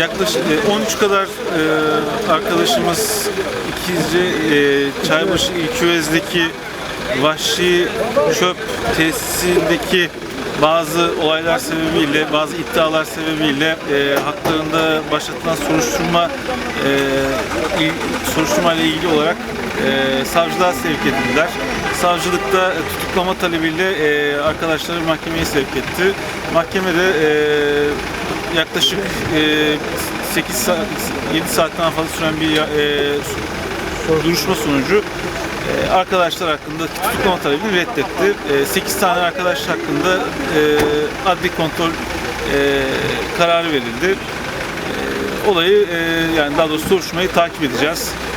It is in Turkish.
Yaklaşık e, 13 kadar e, arkadaşımız İkizce e, Çaybaşı İlköğez'deki vahşi çöp tesisindeki bazı olaylar sebebiyle, bazı iddialar sebebiyle e, haklarında başlatılan soruşturma e, soruşturma ile ilgili olarak e, savcılığa sevk edildiler. Savcılıkta tutuklama talebiyle e, arkadaşları mahkemeye sevk etti. Mahkemede e, yaklaşık e, 8 saat, 7 saatten fazla süren bir e, duruşma sonucu e, arkadaşlar hakkında tutuklama talebini reddetti. E, 8 tane arkadaş hakkında e, adli kontrol e, kararı verildi. E, olayı e, yani daha doğrusu soruşturmayı takip edeceğiz.